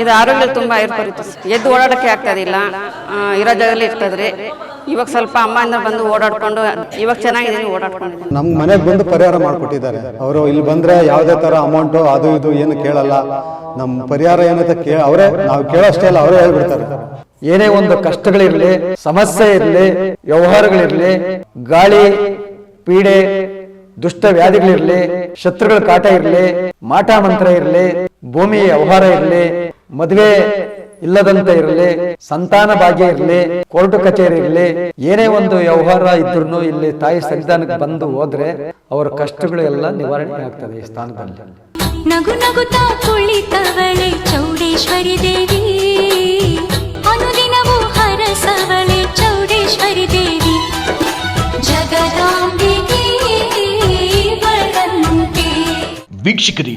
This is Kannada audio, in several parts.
ಇದು ಆರೋಗ್ಯ ತುಂಬ ಏರ್ಪಡಿತು. ಎದ್ದು ಓಡಾಡಕ್ಕೆ ಆಗ್ತದಿಲ್ಲ ಇರೋ ಜಾಗದಲ್ಲಿ ಇರ್ತದ್ರಿ. ಇವಾಗ ಸ್ವಲ್ಪ ಅಮ್ಮಯಿಂದ ಬಂದು ಓಡಾಡ್ಕೊಂಡು ಇವಾಗ ಚೆನ್ನಾಗಿದ್ದೀನಿ ಓಡಾಡ್ಕೊಂಡು ನಮ್ಮ ಮನೆಗೆ ಬಂದು ಪರಿಹಾರ ಮಾಡಿಕೊಟ್ಟಿದ್ದಾರೆ. ಅವರು ಇಲ್ಲಿ ಬಂದರೆ ಯಾವುದೇ ಥರ ಅಮೌಂಟು ಅದು ಇದು ಏನು ಕೇಳಲ್ಲ. ನಮ್ಮ ಪರಿಹಾರ ಏನಂತ ಕೇ ಅವರೇ ನಾವು ಕೇಳೋಷ್ಟೇ ಅಲ್ಲ ಅವರೇ ಹೇಳ್ಬಿಡ್ತಾರೆ. ಏನೇ ಒಂದು ಕಷ್ಟಗಳಿರಲಿ ಸಮಸ್ಯೆ ಇರಲಿ ವ್ಯವಹಾರಗಳಿರಲಿ ಗಾಳಿ ಪೀಡೆ ದುಷ್ಟ ವ್ಯಾಧಿಗಳಿರ್ಲಿ ಶತ್ರುಗಳ ಕಾಟ ಇರ್ಲಿ ಮಾಟ ಮಂತ್ರ ಇರ್ಲಿ ಭೂಮಿ ವ್ಯವಹಾರ ಇರ್ಲಿ ಮದುವೆ ಇಲ್ಲದಂತ ಇರಲಿ ಸಂತಾನ ಭಾಗ್ಯ ಇರಲಿ ಕೋರ್ಟ್ ಕಚೇರಿ ಇರಲಿ ಏನೇ ಒಂದು ವ್ಯವಹಾರ ಇದ್ರು ಇಲ್ಲಿ ತಾಯಿ ಸನ್ನಿಧಾನಕ್ಕೆ ಬಂದು ಹೋದ್ರೆ ಅವರ ಕಷ್ಟಗಳು ಎಲ್ಲ ನಿವಾರಣೆ ಆಗ್ತದೆ ಈ ಸ್ಥಾನದಲ್ಲಿ. ನಗು ನಗುತ್ತಾ ಕುಳಿತವಳೆ ಚೌಡೇಶ್ವರಿ ದೇವಿ ಅನುದಿನವೂ ಹರಸವಳೆ ಚೌಡೇಶ್ವರಿ ದೇವಿ. ಜಗದಾಂಬಿಕೆ ವೀಕ್ಷಕರೇ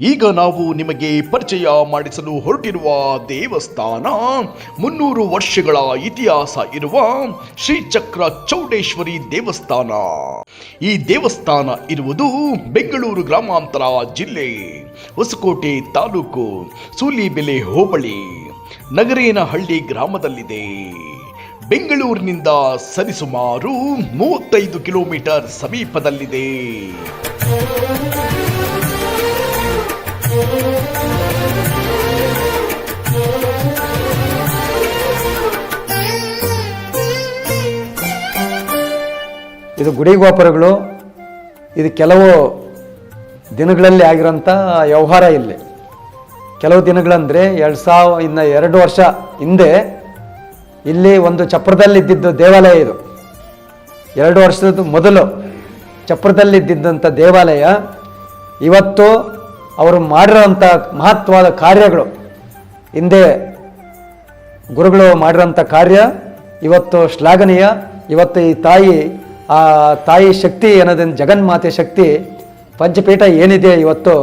ಈಗ ನಾವು ನಿಮಗೆ ಪರಿಚಯ ಮಾಡಿಸಲು ಹೊರಟಿರುವ ದೇವಸ್ಥಾನ. ಮುನ್ನೂರು ವರ್ಷಗಳ ಇತಿಹಾಸ ಇರುವ ಶ್ರೀಚಕ್ರ ಚೌಡೇಶ್ವರಿ ದೇವಸ್ಥಾನ. ಈ ದೇವಸ್ಥಾನ ಇರುವುದು ಬೆಂಗಳೂರು ಗ್ರಾಮಾಂತರ ಜಿಲ್ಲೆ, ಹೊಸಕೋಟೆ ತಾಲೂಕು ಸೂಲಿಬೆಲೆ ಹೋಬಳಿ, ನಗರೇನಹಳ್ಳಿ ಗ್ರಾಮದಲ್ಲಿದೆ. ಬೆಂಗಳೂರಿನಿಂದ ಸರಿಸುಮಾರು ಮೂವತ್ತೈದು ಕಿಲೋಮೀಟರ್ ಸಮೀಪದಲ್ಲಿದೆ. ಇದು ಗುಡಿ ಗೋಪುರಗಳು, ಇದು ಕೆಲವು ದಿನಗಳಲ್ಲಿ ಆಗಿರೋಂಥ ವ್ಯವಹಾರ ಇಲ್ಲಿ. ಕೆಲವು ದಿನಗಳಂದರೆ ಎರಡು ಸಾವಿರ ಇನ್ನು ಎರಡು ವರ್ಷ ಹಿಂದೆ ಇಲ್ಲಿ ಒಂದು ಚಪ್ರದಲ್ಲಿದ್ದಿದ್ದು ದೇವಾಲಯ ಇದು. ಎರಡು ವರ್ಷದ ಮೊದಲು ಚಪ್ರದಲ್ಲಿದ್ದಂಥ ದೇವಾಲಯ ಇವತ್ತು ಅವರು ಮಾಡಿರೋಂಥ ಮಹತ್ವದ ಕಾರ್ಯಗಳು. ಹಿಂದೆ ಗುರುಗಳು ಮಾಡಿರೋಂಥ ಕಾರ್ಯ, ಇವತ್ತು ಶ್ಲಾಘನೀಯ, ಇವತ್ತು ಈ ತಾಯಿ, ಆ ತಾಯಿ ಶಕ್ತಿ ಅನ್ನೋದನ್ನು ಜಗನ್ಮಾತೆ ಶಕ್ತಿ, ಪಂಚಪೀಠ ಏನಿದೆ ಇವತ್ತು?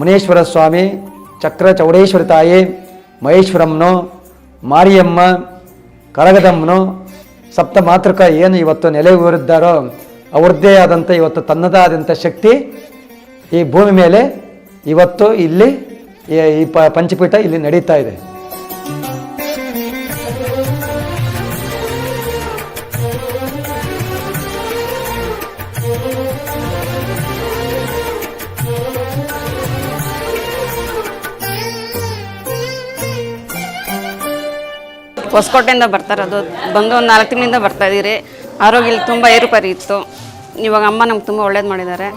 ಮುನೇಶ್ವರ ಸ್ವಾಮಿ, ಚಕ್ರ ಚೌಡೇಶ್ವರ ತಾಯಿ ಮಹೇಶ್ವರಮ್ಮನು ಮಾರಿಯಮ್ಮ, ಕರಗದಮ್ಮನು, ಸಪ್ತ ಮಾತೃಕ ಏನು ಇವತ್ತು ನೆಲೆ ಊರಿದ್ದಾರೋ ಅವ್ರದ್ದೇ ಆದಂಥ ಇವತ್ತು ತನ್ನದೇ ಆದಂಥ ಶಕ್ತಿ ಈ ಭೂಮಿ ಮೇಲೆ ಇವತ್ತು ಇಲ್ಲಿ ಈ- ಪಂಚಪೀಠ ಇಲ್ಲಿ ನಡೀತಾ ಇದೆ. ಹೊಸಕೋಟೆಯಿಂದ ಬರ್ತಾರೆ ಅದು ಬಂದು ಒಂದು ನಾಲ್ಕು ತಿಂಗಳಿಂದ ಬರ್ತಾ ಇದ್ದೀರಿ ಆರೋಗ್ಯ ಇಲ್ಲಿ ತುಂಬ ಏರುಪರಿ ಇತ್ತು. ಇವಾಗ ಅಮ್ಮ ನಮ್ಗೆ ತುಂಬ ಒಳ್ಳೇದು ಮಾಡಿದ್ದಾರೆ.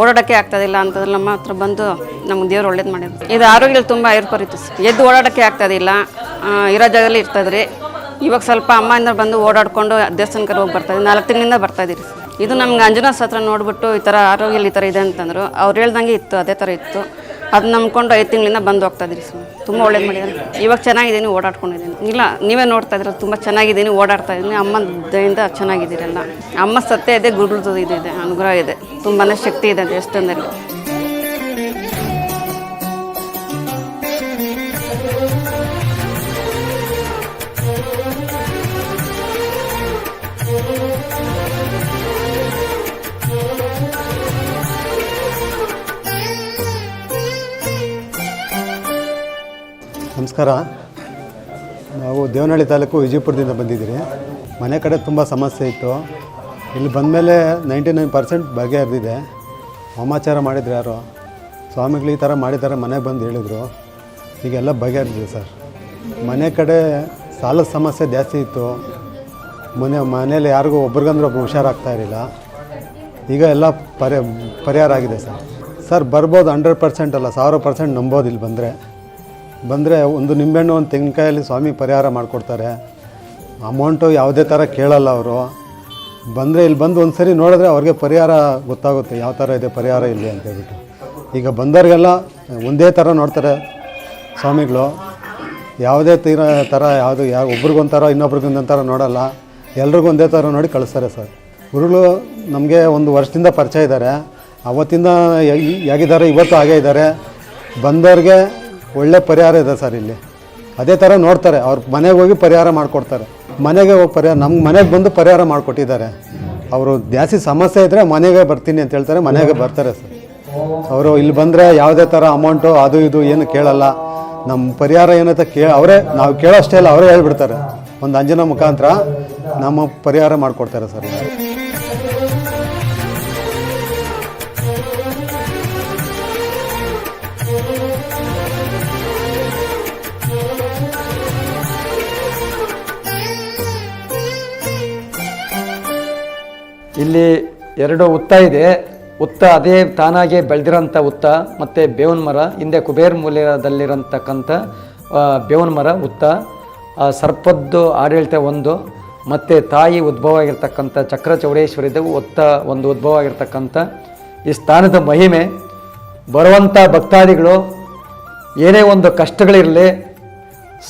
ಓಡಾಡೋಕ್ಕೆ ಆಗ್ತದಿಲ್ಲ ಅಂತಂದ್ರೆ ನಮ್ಮ ಹತ್ರ ಬಂದು ನಮ್ಗೆ ದೇವ್ರು ಒಳ್ಳೇದು ಮಾಡಿದ್ರು. ಇದು ಆರೋಗ್ಯದಲ್ಲಿ ತುಂಬ ಏರ್ಪರಿತು ಎದ್ದು ಓಡಾಡೋಕ್ಕೆ ಆಗ್ತದಿಲ್ಲ. ಇರೋ ಜಾಗದಲ್ಲಿ ಇರ್ತದ್ರಿ. ಇವಾಗ ಸ್ವಲ್ಪ ಅಮ್ಮಯಿಂದ ಬಂದು ಓಡಾಡಿಕೊಂಡು ದೇವಸ್ಥಾನಕ್ಕೆ ಹೋಗಿ ಬರ್ತಾ ಇದ್ದೀವಿ ನಾಲ್ಕು ತಿಂಗಳಿಂದ ಬರ್ತಾ ಇದ್ದೀರಿ. ಇದು ನಮ್ಗೆ ಅಂಜನಾ ಹತ್ರ ನೋಡ್ಬಿಟ್ಟು ಈ ಥರ ಆರೋಗ್ಯ ಈ ಥರ ಇದೆ ಅಂತಂದರು. ಅವ್ರು ಹೇಳ್ದಂಗೆ ಇತ್ತು, ಅದೇ ಥರ ಇತ್ತು. ಅದು ನಂಬ್ಕೊಂಡು ಐದು ತಿಂಗಳಿಂದ ಬಂದು ಹೋಗ್ತಾ ಇದ್ರಿ ಸರ್ ತುಂಬ ಒಳ್ಳೇದು ಮಾಡಿದ್ದಾರೆ ಇವಾಗ ಚೆನ್ನಾಗಿದ್ದೀನಿ, ಓಡಾಡ್ಕೊಂಡಿದ್ದೀನಿ. ಇಲ್ಲ, ನೀವೇ ನೋಡ್ತಾ ಇದ್ರೆ ತುಂಬ ಚೆನ್ನಾಗಿದ್ದೀನಿ, ಓಡಾಡ್ತಾ ಇದ್ದೀನಿ. ಅಮ್ಮ ದಯಿಂದ ಚೆನ್ನಾಗಿದ್ದೀರಲ್ಲ. ಅಮ್ಮ ಸತ್ಯ ಇದೆ ಗುರುದು ಇದು ಇದೆ, ಅನುಗ್ರಹ ಇದೆ. ತುಂಬಾ ಶಕ್ತಿ ಇದೆ ದೇವಸ್ಥಾನದಲ್ಲಿ. ನಮಸ್ಕಾರ. ನಾವು ದೇವನಹಳ್ಳಿ ತಾಲೂಕು ವಿಜಯಪುರದಿಂದ ಬಂದಿದ್ದೀರಿ. ಮನೆ ಕಡೆ ತುಂಬ ಸಮಸ್ಯೆ ಇತ್ತು. ಇಲ್ಲಿ ಬಂದಮೇಲೆ ನೈಂಟಿ ನೈನ್ ಪರ್ಸೆಂಟ್ ಬಗೆಹರಿದಿದೆ. ವಾಮಾಚಾರ ಮಾಡಿದ್ರು ಯಾರು. ಸ್ವಾಮಿಗಳು ಈ ಥರ ಮಾಡಿದ್ದಾರೆ ಮನೆಗೆ ಬಂದು ಹೇಳಿದರು. ಈಗೆಲ್ಲ ಬಗೆಹರಿದಿದೆ ಸರ್. ಮನೆ ಕಡೆ ಸಾಲದ ಸಮಸ್ಯೆ ಜಾಸ್ತಿ ಇತ್ತು. ಮನೆ ಮನೇಲಿ ಯಾರಿಗೂ ಒಬ್ರಿಗಂದ್ರೆ ಒಬ್ರು ಹುಷಾರಾಗ್ತಾ ಇರಲಿಲ್ಲ. ಈಗ ಎಲ್ಲ ಪರಿ, ಪರಿಹಾರ ಆಗಿದೆ ಸರ್. ಸರ್ ಬರ್ಬೋದು ಹಂಡ್ರೆಡ್ ಪರ್ಸೆಂಟ್ ಅಲ್ಲ, ಸಾವಿರ ಪರ್ಸೆಂಟ್ ನಂಬೋದು ಇಲ್ಲಿ ಬಂದರೆ. ಬಂದರೆ ಒಂದು ನಿಂಬೆಹಣ್ಣು, ಒಂದು ತೆಂಗಿನಕಾಯಲ್ಲಿ ಸ್ವಾಮಿ ಪರಿಹಾರ ಮಾಡಿಕೊಡ್ತಾರೆ. ಅಮೌಂಟು ಯಾವುದೇ ಥರ ಕೇಳಲ್ಲ ಅವರು. ಬಂದರೆ ಇಲ್ಲಿ ಬಂದು ಒಂದು ಸರಿ ನೋಡಿದ್ರೆ ಅವ್ರಿಗೆ ಪರಿಹಾರ ಗೊತ್ತಾಗುತ್ತೆ, ಯಾವ ಥರ ಇದೆ ಪರಿಹಾರ ಇಲ್ಲಿ ಅಂತ ಹೇಳ್ಬಿಟ್ಟು. ಈಗ ಬಂದವ್ರಿಗೆಲ್ಲ ಒಂದೇ ಥರ ನೋಡ್ತಾರೆ ಸ್ವಾಮಿಗಳು. ಯಾವುದೇ ತೀರ ಥರ ಯಾವುದು ಯಾವ ಒಬ್ರಿಗೊಂಥರ ಇನ್ನೊಬ್ರಿಗೊಂದೊಂಥರ ನೋಡಲ್ಲ. ಎಲ್ರಿಗೂ ಒಂದೇ ಥರ ನೋಡಿ ಕಳಿಸ್ತಾರೆ ಸರ್. ಗುರುಗಳು ನಮಗೆ ಒಂದು ವರ್ಷದಿಂದ ಪರಿಚಯ ಇದ್ದಾರೆ. ಅವತ್ತಿಂದ ಹೇಗಿದ್ದಾರೆ ಇವತ್ತು ಹಾಗೇ ಇದ್ದಾರೆ. ಬಂದವ್ರಿಗೆ ಒಳ್ಳೆ ಪರಿಹಾರ ಇದೆ ಸರ್ ಇಲ್ಲಿ. ಅದೇ ಥರ ನೋಡ್ತಾರೆ, ಅವ್ರ ಮನೆಗೆ ಹೋಗಿ ಪರಿಹಾರ ಮಾಡಿಕೊಡ್ತಾರೆ. ಮನೆಗೆ ಹೋಗಿ ಪರಿಹಾರ ನಮ್ಮ ಮನೆಗೆ ಬಂದು ಪರಿಹಾರ ಮಾಡಿಕೊಟ್ಟಿದ್ದಾರೆ. ಅವರು ಜಾಸ್ತಿ ಸಮಸ್ಯೆ ಇದ್ದರೆ ಮನೆಗೆ ಬರ್ತೀನಿ ಅಂತ ಹೇಳ್ತಾರೆ, ಮನೆಗೆ ಬರ್ತಾರೆ ಸರ್. ಅವರು ಇಲ್ಲಿ ಬಂದರೆ ಯಾವುದೇ ಥರ ಅಮೌಂಟು ಅದು ಇದು ಏನು ಕೇಳಲ್ಲ. ನಮ್ಮ ಪರಿಹಾರ ಏನಂತ ಕೇ ಅವರೇ, ನಾವು ಕೇಳೋಷ್ಟೇ ಇಲ್ಲ ಅವರೇ ಹೇಳ್ಬಿಡ್ತಾರೆ. ಒಂದು ಅಂಜನ ಮುಖಾಂತರ ನಮ್ಮ ಪರಿಹಾರ ಮಾಡಿಕೊಡ್ತಾರೆ ಸರ್. ಇಲ್ಲಿ ಎರಡು ಉತ್ತ ಇದೆ. ಉತ್ತ ಅದೇ ತಾನಾಗೆ ಬೆಳೆದಿರೋಂಥ ಉತ್ತ, ಮತ್ತು ಬೇವಿನ ಮರ, ಹಿಂದೆ ಕುಬೇರ್ ಮೂಲ್ಯದಲ್ಲಿರತಕ್ಕಂಥ ಬೇವನ ಮರ ಉತ್ತ ಸರ್ಪದ್ದು ಆಡಳಿತ ಒಂದು, ಮತ್ತು ತಾಯಿ ಉದ್ಭವ ಆಗಿರ್ತಕ್ಕಂಥ ಚಕ್ರ ಚೌಡೇಶ್ವರಿದ ಉತ್ತ ಒಂದು ಉದ್ಭವ ಆಗಿರ್ತಕ್ಕಂಥ ಈ ಸ್ಥಾನದ ಮಹಿಮೆ. ಬರುವಂಥ ಭಕ್ತಾದಿಗಳು, ಏನೇ ಒಂದು ಕಷ್ಟಗಳಿರಲಿ,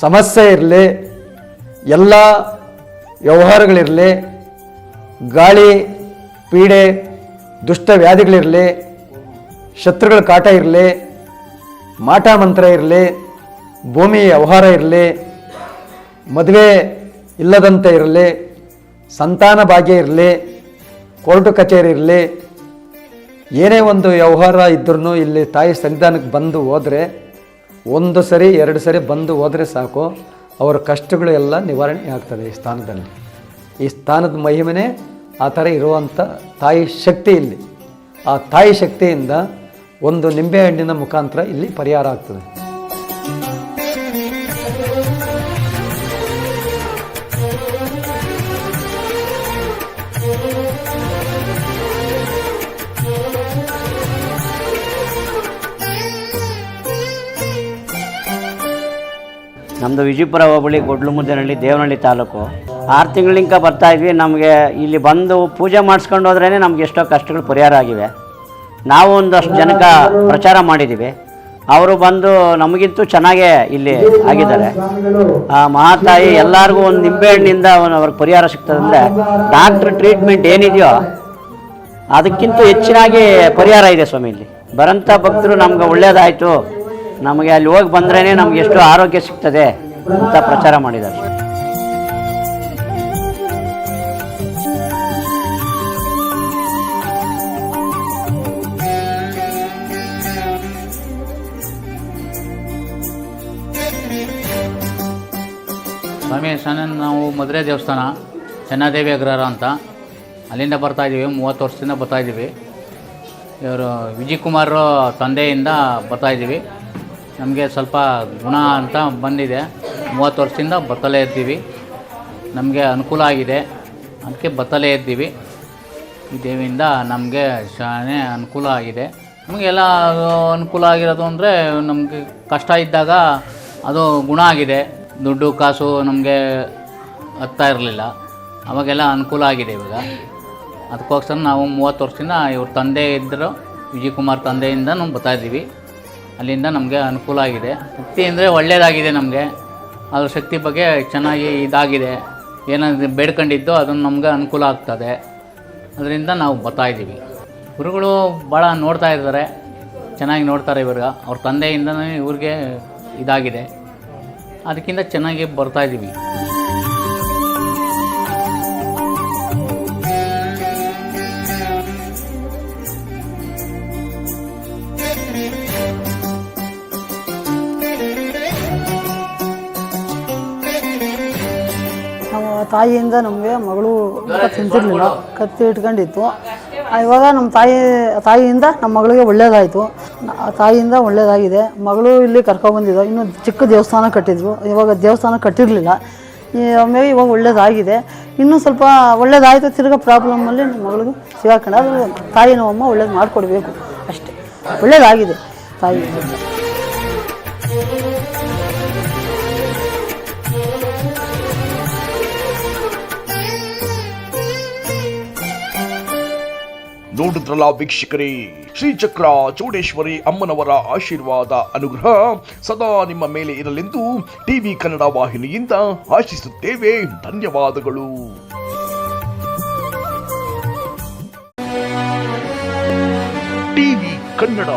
ಸಮಸ್ಯೆ ಇರಲಿ, ಎಲ್ಲ ವ್ಯವಹಾರಗಳಿರಲಿ, ಗಾಳಿ ಪೀಡೆ, ದುಷ್ಟ ವ್ಯಾಧಿಗಳಿರಲಿ ಶತ್ರುಗಳ ಕಾಟ ಇರಲಿ, ಮಾಟ ಮಂತ್ರ ಇರಲಿ ಭೂಮಿ ವ್ಯವಹಾರ ಇರಲಿ, ಮದುವೆ ಇಲ್ಲದಂತೆ ಇರಲಿ, ಸಂತಾನ ಭಾಗ್ಯ ಇರಲಿ, ಕೋರ್ಟು ಕಚೇರಿ ಇರಲಿ, ಏನೇ ಒಂದು ವ್ಯವಹಾರ ಇದ್ರೂ ಇಲ್ಲಿ ತಾಯಿ ಸನ್ನಿಧಾನಕ್ಕೆ ಬಂದು ಹೋದರೆ, ಒಂದು ಸರಿ, ಎರಡು ಸರಿ ಬಂದು ಹೋದರೆ ಸಾಕು, ಅವರ ಕಷ್ಟಗಳು ಎಲ್ಲ ನಿವಾರಣೆ ಆಗ್ತದೆ ಈ ಸ್ಥಾನದಲ್ಲಿ. ಈ ಸ್ಥಾನದ ಮಹಿಮೆನೇ ಆ ಥರ ಇರುವಂಥ ತಾಯಿ ಶಕ್ತಿ ಇಲ್ಲಿ. ಆ ತಾಯಿ ಶಕ್ತಿಯಿಂದ ಒಂದು ನಿಂಬೆಹಣ್ಣಿನ ಮುಖಾಂತರ ಇಲ್ಲಿ ಪರಿಹಾರ ಆಗ್ತದೆ. ನಮ್ಮದು ವಿಜಯಪುರ ಹೋಬಳಿ ಗೊಡ್ಲುಮುದ್ದೇನಹಳ್ಳಿ ದೇವನಹಳ್ಳಿ ತಾಲೂಕು. ಆರು ತಿಂಗಳಿಂಕ ಬರ್ತಾ ಇದ್ವಿ. ನಮಗೆ ಇಲ್ಲಿ ಬಂದು ಪೂಜೆ ಮಾಡಿಸ್ಕೊಂಡು ಹೋದ್ರೇ ನಮ್ಗೆ ಎಷ್ಟೋ ಕಷ್ಟಗಳು ಪರಿಹಾರ ಆಗಿವೆ. ನಾವು ಒಂದಷ್ಟು ಜನಕ್ಕೆ ಪ್ರಚಾರ ಮಾಡಿದ್ದೀವಿ ಅವರು ಬಂದು ನಮಗಿಂತೂ ಚೆನ್ನಾಗೇ ಇಲ್ಲಿ ಆಗಿದ್ದಾರೆ. ಆ ಮಹಾತಾಯಿ ಎಲ್ಲರಿಗೂ ಒಂದು ನಿಂಬೆಹಣ್ಣಿಂದ ಅವ್ರಿಗೆ ಪರಿಹಾರ ಸಿಗ್ತದೆ ಅಂದರೆ ಡಾಕ್ಟ್ರ್ ಟ್ರೀಟ್ಮೆಂಟ್ ಏನಿದೆಯೋ ಅದಕ್ಕಿಂತ ಹೆಚ್ಚಿನಾಗಿ ಪರಿಹಾರ ಇದೆ ಸ್ವಾಮಿ ಇಲ್ಲಿ. ಬರೋಂಥ ಭಕ್ತರು ನಮ್ಗೆ ಒಳ್ಳೇದಾಯಿತು. ನಮಗೆ ಅಲ್ಲಿ ಹೋಗಿ ಬಂದ್ರೇ ನಮ್ಗೆ ಎಷ್ಟು ಆರೋಗ್ಯ ಸಿಗ್ತದೆ ಅಂತ ಪ್ರಚಾರ ಮಾಡಿದ್ದಾರೆ. ಸ್ವಾಮಿ ನಾವು ಮಧುರೆ ದೇವಸ್ಥಾನ ಚೆನ್ನಾದೇವಿ ಅಗ್ರಹಾರ ಅಂತ. ಅಲ್ಲಿಂದ ಬರ್ತಾ ಇದ್ದೀವಿ, ಮೂವತ್ತು ವರ್ಷದಿಂದ ಬರ್ತಾ ಇದ್ದೀವಿ. ಇವರು ವಿಜಯ್ ಕುಮಾರ್ ತಂದೆಯಿಂದ ಬರ್ತಾ ಇದ್ದೀವಿ. ನಮಗೆ ಸ್ವಲ್ಪ ಗುಣ ಅಂತ ಬಂದಿದೆ. ಮೂವತ್ತು ವರ್ಷದಿಂದ ಬತ್ತಲೇ ಇರ್ತೀವಿ. ನಮಗೆ ಅನುಕೂಲ ಆಗಿದೆ. ಅದಕ್ಕೆ ಬತ್ತಲೇ ಇದ್ದೀವಿ ಈ ದೇವಿಯಿಂದ ನಮಗೆ ಶಾನೆ ಅನುಕೂಲ ಆಗಿದೆ. ನಮಗೆಲ್ಲ ಅನುಕೂಲ ಆಗಿರೋದು ಅಂದರೆ ನಮಗೆ ಕಷ್ಟ ಇದ್ದಾಗ ಅದು ಗುಣ ಆಗಿದೆ. ದುಡ್ಡು ಕಾಸು ನಮಗೆ ಹತ್ತಾ ಇರಲಿಲ್ಲ. ಅವಾಗೆಲ್ಲ ಅನುಕೂಲ ಆಗಿದೆ ಇವಾಗ. ಅದಕ್ಕೋಸ್ಕರ ನಾವು ಮೂವತ್ತು ವರ್ಷದಿಂದ ಇವ್ರ ತಂದೆ ಇದ್ದರು ವಿಜಯ್ ಕುಮಾರ್ ತಂದೆಯಿಂದ ನಾವು ಬರ್ತಾಯಿದ್ದೀವಿ ಅಲ್ಲಿಂದ ನಮಗೆ ಅನುಕೂಲ ಆಗಿದೆ. ಶಕ್ತಿ ಅಂದರೆ ಒಳ್ಳೆಯದಾಗಿದೆ ನಮಗೆ. ಅದ್ರ ಶಕ್ತಿ ಬಗ್ಗೆ ಚೆನ್ನಾಗಿ ಇದಾಗಿದೆ. ಏನಾದರೂ ಬೇಡ್ಕೊಂಡಿದ್ದು ಅದನ್ನು ನಮಗೆ ಅನುಕೂಲ ಆಗ್ತದೆ. ಅದರಿಂದ ನಾವು ಬರ್ತಾಯಿದ್ದೀವಿ ಗುರುಗಳು ಭಾಳ ನೋಡ್ತಾ ಇದ್ದಾರೆ. ಚೆನ್ನಾಗಿ ನೋಡ್ತಾರೆ ಇವ್ರಿಗೆ ಅವ್ರ ತಂದೆಯಿಂದನೇ ಇವ್ರಿಗೆ ಇದಾಗಿದೆ. ಅದಕ್ಕಿಂತ ಚೆನ್ನಾಗಿ ಬರ್ತಾ ಇದ್ದೀವಿ ತಾಯಿಯಿಂದ ನಮಗೆ ಮಗಳು ತಿಂತಿರ್ಲಿಲ್ಲ ಕತ್ತಿ ಇಟ್ಕೊಂಡಿತ್ತು. ಇವಾಗ ನಮ್ಮ ತಾಯಿ, ತಾಯಿಯಿಂದ ನಮ್ಮ ಮಗಳಿಗೆ ಒಳ್ಳೇದಾಯಿತು. ತಾಯಿಯಿಂದ ಒಳ್ಳೇದಾಗಿದೆ. ಮಗಳು ಇಲ್ಲಿ ಕರ್ಕೊಬಂದಿದ್ದು ಇನ್ನು ಚಿಕ್ಕ ದೇವಸ್ಥಾನ ಕಟ್ಟಿದ್ರು ಇವಾಗ ದೇವಸ್ಥಾನ ಕಟ್ಟಿರಲಿಲ್ಲ. ಆಮೇಲೆ ಇವಾಗ ಒಳ್ಳೇದಾಗಿದೆ. ಇನ್ನೂ ಸ್ವಲ್ಪ ಒಳ್ಳೇದಾಯಿತು, ತಿರ್ಗಾ ಪ್ರಾಬ್ಲಮ್ಮಲ್ಲಿ ನಮ್ಮ ಮಗಳಿಗೂ ಸಿಗಾಕೊಂಡು ತಾಯಿ ನಮ್ಮಮ್ಮ ಒಳ್ಳೇದು ಮಾಡಿಕೊಡ್ಬೇಕು. ಅಷ್ಟೇ. ಒಳ್ಳೇದಾಗಿದೆ ತಾಯಿ. ನೋಡಿದ್ರಲ್ಲ ವೀಕ್ಷಕರೇ. ಶ್ರೀಚಕ್ರ ಚೌಡೇಶ್ವರಿ ಅಮ್ಮನವರ ಆಶೀರ್ವಾದ ಅನುಗ್ರಹ ಸದಾ ನಿಮ್ಮ ಮೇಲೆ ಇರಲೆಂದು ಟಿವಿ ಕನ್ನಡ ವಾಹಿನಿಯಿಂದ ಆಶಿಸುತ್ತೇವೆ. ಧನ್ಯವಾದಗಳು. ಟಿವಿ ಕನ್ನಡ.